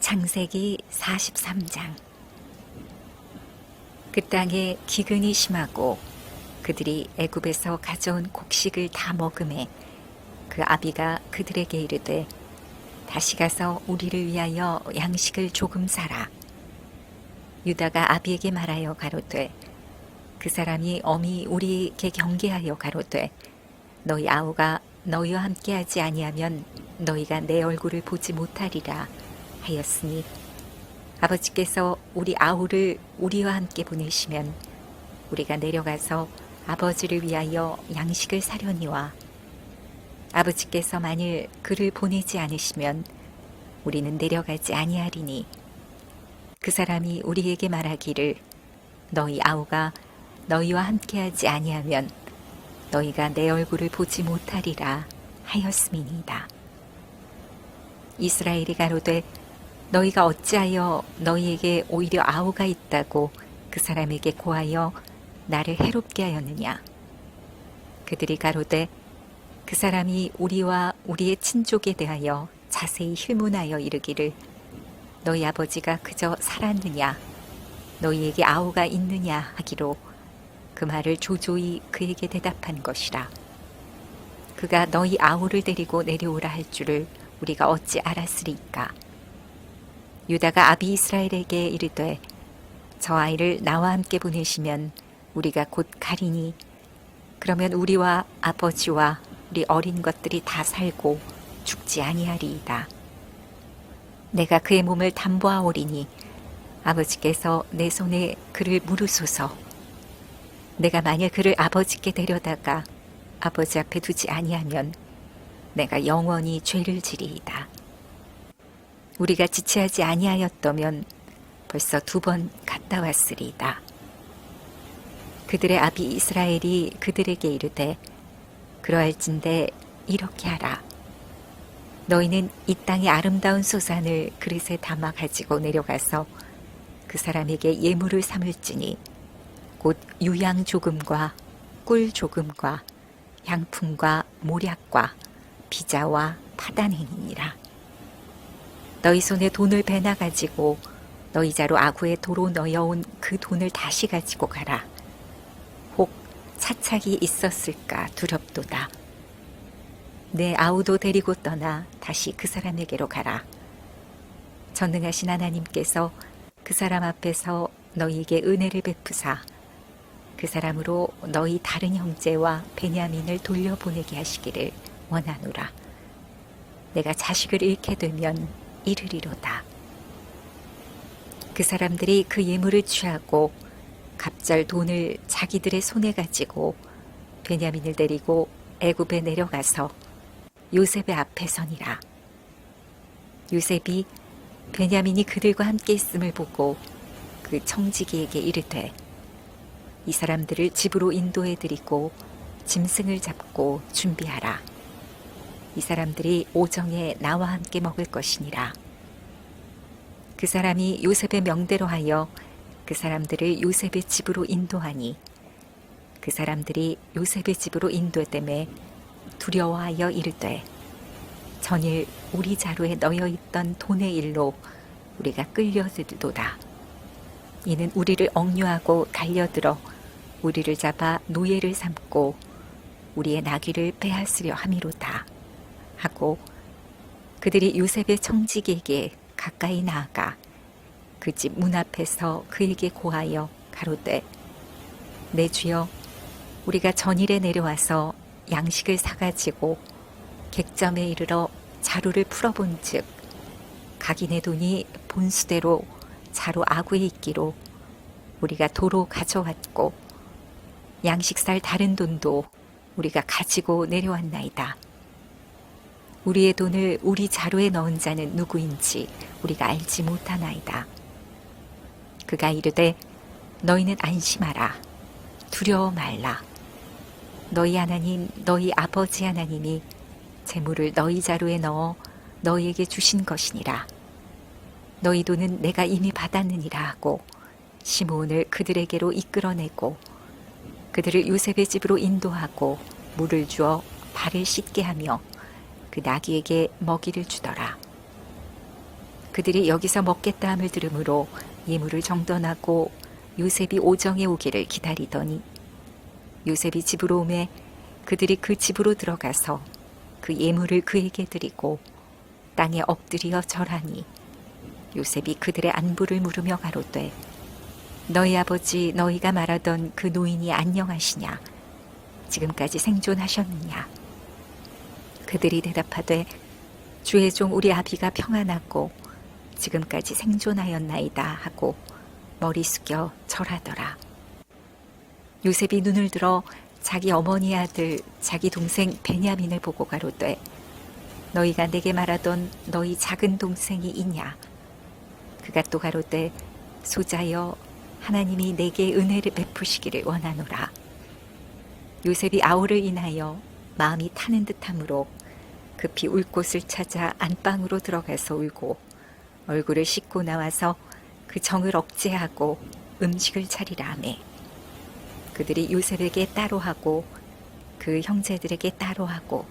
창세기 43장. 그 땅에 기근이 심하고 그들이 애굽에서 가져온 곡식을 다 먹음에 그 아비가 그들에게 이르되 다시 가서 우리를 위하여 양식을 조금 사라. 유다가 아비에게 말하여 가로되 그 사람이 엄히 우리에게 경계하여 가로되 너희 아우가 너희와 함께하지 아니하면 너희가 내 얼굴을 보지 못하리라 하였으니 아버지께서 우리 아우를 우리와 함께 보내시면 우리가 내려가서 아버지를 위하여 양식을 사려니와 아버지께서 만일 그를 보내지 않으시면 우리는 내려가지 아니하리니 그 사람이 우리에게 말하기를 너희 아우가 너희와 함께하지 아니하면 너희가 내 얼굴을 보지 못하리라 하였음이니이다. 이스라엘이 가로되 너희가 어찌하여 너희에게 오히려 아우가 있다고 그 사람에게 고하여 나를 해롭게 하였느냐? 그들이 가로되 그 사람이 우리와 우리의 친족에 대하여 자세히 힐문하여 이르기를 너희 아버지가 그저 살았느냐? 너희에게 아우가 있느냐? 하기로 그 말을 조조히 그에게 대답한 것이라. 그가 너희 아우를 데리고 내려오라 할 줄을 우리가 어찌 알았으리까 유다가 아비 이스라엘에게 이르되 저 아이를 나와 함께 보내시면 우리가 곧 가리니 그러면 우리와 아버지와 우리 어린 것들이 다 살고 죽지 아니하리이다. 내가 그의 몸을 담보하오리니 아버지께서 내 손에 그를 물으소서. 내가 만일 그를 아버지께 데려다가 아버지 앞에 두지 아니하면 내가 영원히 죄를 지리이다. 우리가 지체하지 아니하였다면 벌써 두 번 갔다 왔으리이다. 그들의 아비 이스라엘이 그들에게 이르되 그러할진대 이렇게 하라. 너희는 이 땅의 아름다운 소산을 그릇에 담아 가지고 내려가서 그 사람에게 예물을 삼을지니 곧 유양 조금과 꿀 조금과 향품과 모략과 비자와 파단행이니라. 너희 손에 돈을 베나 가지고 너희 자로 아구에 도로 넣어온 그 돈을 다시 가지고 가라. 혹 차착이 있었을까 두렵도다. 내 아우도 데리고 떠나 다시 그 사람에게로 가라. 전능하신 하나님께서 그 사람 앞에서 너희에게 은혜를 베푸사 그 사람으로 너희 다른 형제와 베냐민을 돌려보내게 하시기를 원하노라. 내가 자식을 잃게 되면 이르리로다. 그 사람들이 그 예물을 취하고 갑절 돈을 자기들의 손에 가지고 베냐민을 데리고 애굽에 내려가서 요셉의 앞에 서니라. 요셉이 베냐민이 그들과 함께 있음을 보고 그 청지기에게 이르되 이 사람들을 집으로 인도해 드리고 짐승을 잡고 준비하라. 이 사람들이 오정에 나와 함께 먹을 것이니라. 그 사람이 요셉의 명대로 하여 그 사람들을 요셉의 집으로 인도하니 그 사람들이 요셉의 집으로 인도됨에 두려워하여 이르되 전일 우리 자루에 넣여 있던 돈의 일로 우리가 끌려들도다. 이는 우리를 억류하고 달려들어 우리를 잡아 노예를 삼고 우리의 나귀를 빼앗으려 함이로다 하고 그들이 요셉의 청지기에게 가까이 나아가 그 집 문 앞에서 그에게 고하여 가로되 내 주여 우리가 전일에 내려와서 양식을 사가지고 객점에 이르러 자루를 풀어본즉 각인의 돈이 본수대로 자루 아구에 있기로 우리가 도로 가져왔고 양식 살 다른 돈도 우리가 가지고 내려왔나이다. 우리의 돈을 우리 자루에 넣은 자는 누구인지 우리가 알지 못하나이다. 그가 이르되 너희는 안심하라. 두려워 말라. 너희 하나님, 너희 아버지 하나님이 재물을 너희 자루에 넣어 너희에게 주신 것이니라. 너희 돈은 내가 이미 받았느니라 하고 시므온을 그들에게로 이끌어내고 그들을 요셉의 집으로 인도하고 물을 주어 발을 씻게 하며 그 나귀에게 먹이를 주더라. 그들이 여기서 먹겠다 함을 들으므로 예물을 정돈하고 요셉이 오정에 오기를 기다리더니 요셉이 집으로 오매 그들이 그 집으로 들어가서 그 예물을 그에게 드리고 땅에 엎드려 절하니 요셉이 그들의 안부를 물으며 가로되 너희 아버지 너희가 말하던 그 노인이 안녕하시냐 지금까지 생존하셨느냐 그들이 대답하되 주의 종 우리 아비가 평안하고 지금까지 생존하였나이다 하고 머리 숙여 절하더라. 요셉이 눈을 들어 자기 어머니의 아들 자기 동생 베냐민을 보고 가로되 너희가 내게 말하던 너희 작은 동생이 있냐? 그가 또 가로되 소자여 하나님이 내게 은혜를 베푸시기를 원하노라. 요셉이 아우를 인하여 마음이 타는 듯하므로 급히 울 곳을 찾아 안방으로 들어가서 울고 얼굴을 씻고 나와서 그 정을 억제하고 음식을 차리라 하매 그들이 요셉에게 따로 하고 그 형제들에게 따로 하고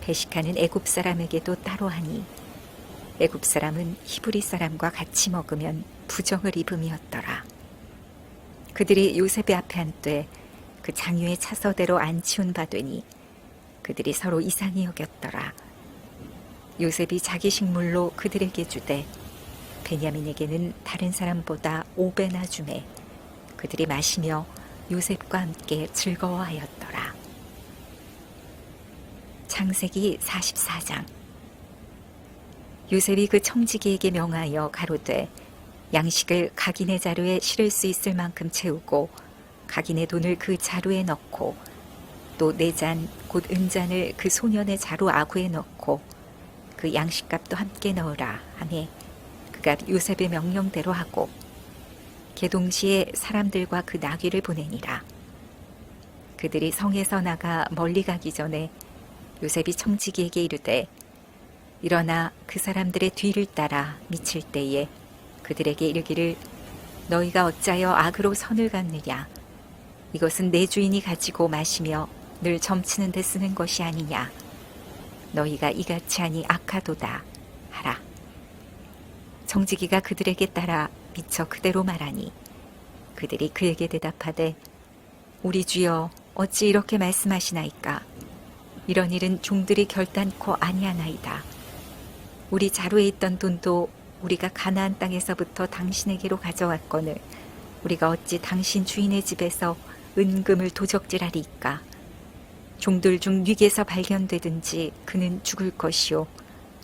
배식하는 애굽 사람에게도 따로 하니 애굽 사람은 히브리 사람과 같이 먹으면 부정을 입음이었더라. 그들이 요셉의 앞에 앉되 그 장유의 차서대로 안 치운 바 되니 그들이 서로 이상히 여겼더라. 요셉이 자기 식물로 그들에게 주되 베냐민에게는 다른 사람보다 오배나 주매 그들이 마시며 요셉과 함께 즐거워하였더라. 창세기 44장 요셉이 그 청지기에게 명하여 가로되 양식을 각인의 자루에 실을 수 있을 만큼 채우고 각인의 돈을 그 자루에 넣고 또 네 잔 곧 은잔을 그 소년의 자루 아구에 넣고 그 양식값도 함께 넣으라 하매 그가 요셉의 명령대로 하고 개동시에 사람들과 그 나귀를 보내니라. 그들이 성에서 나가 멀리 가기 전에 요셉이 청지기에게 이르되 일어나 그 사람들의 뒤를 따라 미칠 때에 그들에게 이르기를 너희가 어찌하여 악으로 선을 갖느냐? 이것은 내 주인이 가지고 마시며 늘 점치는 데 쓰는 것이 아니냐. 너희가 이같이 하니 악하도다. 하라. 정지기가 그들에게 따라 미쳐 그대로 말하니 그들이 그에게 대답하되 우리 주여 어찌 이렇게 말씀하시나이까? 이런 일은 종들이 결단코 아니하나이다. 우리 자루에 있던 돈도 우리가 가나안 땅에서부터 당신에게로 가져왔거늘 우리가 어찌 당신 주인의 집에서 은금을 도적질하리이까 종들 중 위기에서 발견되든지 그는 죽을 것이요.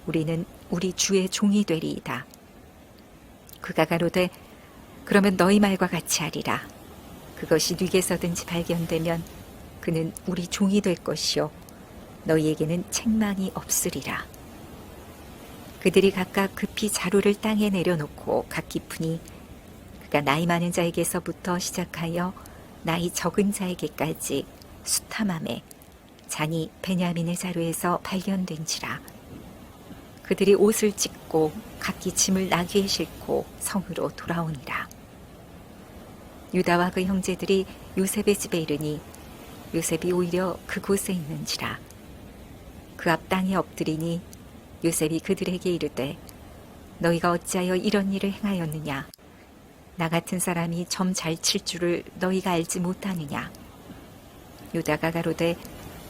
우리는 우리 주의 종이 되리이다. 그가 가로되 그러면 너희 말과 같이 하리라. 그것이 위기에서든지 발견되면 그는 우리 종이 될 것이요. 너희에게는 책망이 없으리라. 그들이 각각 급히 자루를 땅에 내려놓고 각 깊으니 그가 나이 많은 자에게서부터 시작하여 나이 적은 자에게까지 수탐함에 잔이 베냐민의 자루에서 발견된지라. 그들이 옷을 찢고 각기 짐을 나귀에 싣고 성으로 돌아오니라 유다와 그 형제들이 요셉의 집에 이르니 요셉이 오히려 그곳에 있는지라. 그 앞 땅에 엎드리니 요셉이 그들에게 이르되 너희가 어찌하여 이런 일을 행하였느냐? 나 같은 사람이 점 잘 칠 줄을 너희가 알지 못하느냐? 유다가 가로되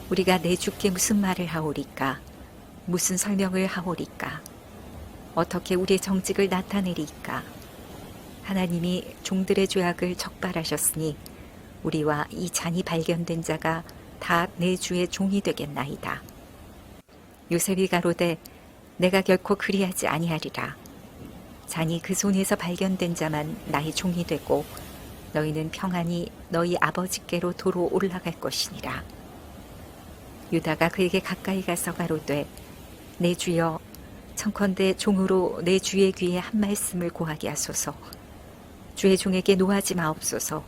우리가 내 주께 무슨 말을 하오리까 무슨 설명을 하오리까 어떻게 우리의 정직을 나타내리까 하나님이 종들의 죄악을 적발하셨으니 우리와 이 잔이 발견된 자가 다 내 주의 종이 되겠나이다 요셉이 가로되 내가 결코 그리하지 아니하리라. 잔이 그 손에서 발견된 자만 나의 종이 되고 너희는 평안히 너희 아버지께로 도로 올라갈 것이니라. 유다가 그에게 가까이 가서 가로되 내 주여 청컨대 종으로 내 주의 귀에 한 말씀을 고하게 하소서. 주의 종에게 노하지 마옵소서.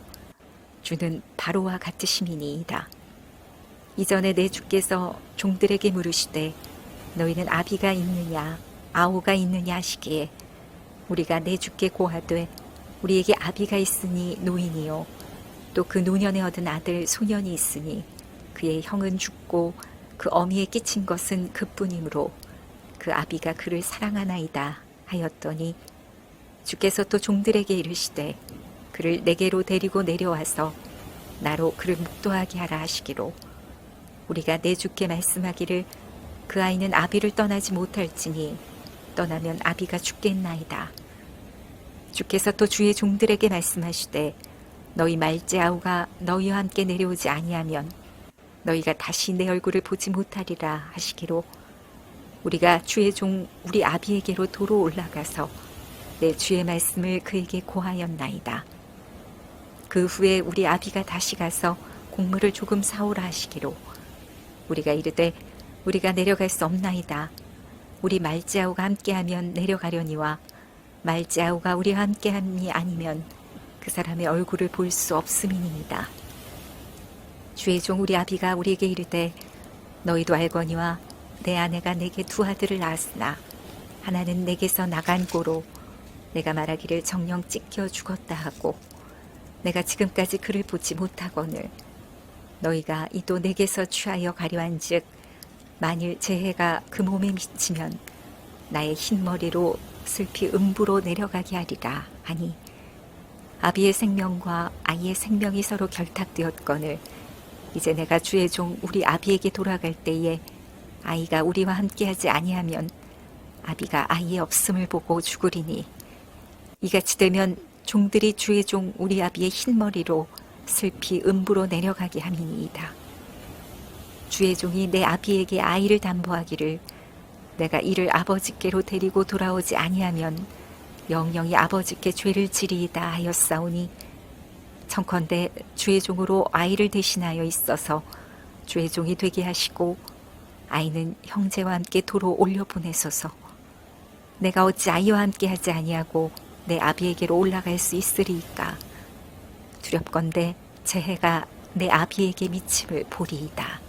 주는 바로와 같으심이니이다. 이전에 내 주께서 종들에게 물으시되 너희는 아비가 있느냐 아우가 있느냐 하시기에 우리가 내 주께 고하되 우리에게 아비가 있으니 노인이요 또 그 노년에 얻은 아들 소년이 있으니 그의 형은 죽고 그 어미에 끼친 것은 그뿐이므로 그 아비가 그를 사랑하나이다 하였더니 주께서 또 종들에게 이르시되 그를 내게로 데리고 내려와서 나로 그를 묵도하게 하라 하시기로 우리가 내 주께 말씀하기를 그 아이는 아비를 떠나지 못할지니 떠나면 아비가 죽겠나이다. 주께서 또 주의 종들에게 말씀하시되 너희 말제 아우가 너희와 함께 내려오지 아니하면 너희가 다시 내 얼굴을 보지 못하리라 하시기로 우리가 주의 종 우리 아비에게로 도로 올라가서 내 주의 말씀을 그에게 고하였나이다. 그 후에 우리 아비가 다시 가서 곡물을 조금 사오라 하시기로 우리가 이르되 우리가 내려갈 수 없나이다. 우리 말지아우가 함께하면 내려가려니와 말지아우가 우리와 함께함이 아니면 그 사람의 얼굴을 볼 수 없음이니이다. 주의 종 우리 아비가 우리에게 이르되 너희도 알거니와 내 아내가 내게 두 아들을 낳았으나 하나는 내게서 나간 고로 내가 말하기를 정령 찢겨 죽었다 하고 내가 지금까지 그를 보지 못하거늘 너희가 이도 내게서 취하여 가려한즉 만일 제 해가 그 몸에 미치면 나의 흰 머리로 슬피 음부로 내려가게 하리라 하니 아비의 생명과 아이의 생명이 서로 결탁되었거늘 이제 내가 주의 종 우리 아비에게 돌아갈 때에 아이가 우리와 함께하지 아니하면 아비가 아이의 없음을 보고 죽으리니 이같이 되면 종들이 주의 종 우리 아비의 흰 머리로 슬피 음부로 내려가게 함이니이다. 주의 종이 내 아비에게 아이를 담보하기를 내가 이를 아버지께로 데리고 돌아오지 아니하면 영영이 아버지께 죄를 지리이다 하였사오니 청컨대 주의 종으로 아이를 대신하여 있어서 주의 종이 되게 하시고 아이는 형제와 함께 도로 올려 보내소서 내가 어찌 아이와 함께 하지 아니하고 내 아비에게로 올라갈 수 있으리이까 두렵건대 제 해가 내 아비에게 미침을 보리이다.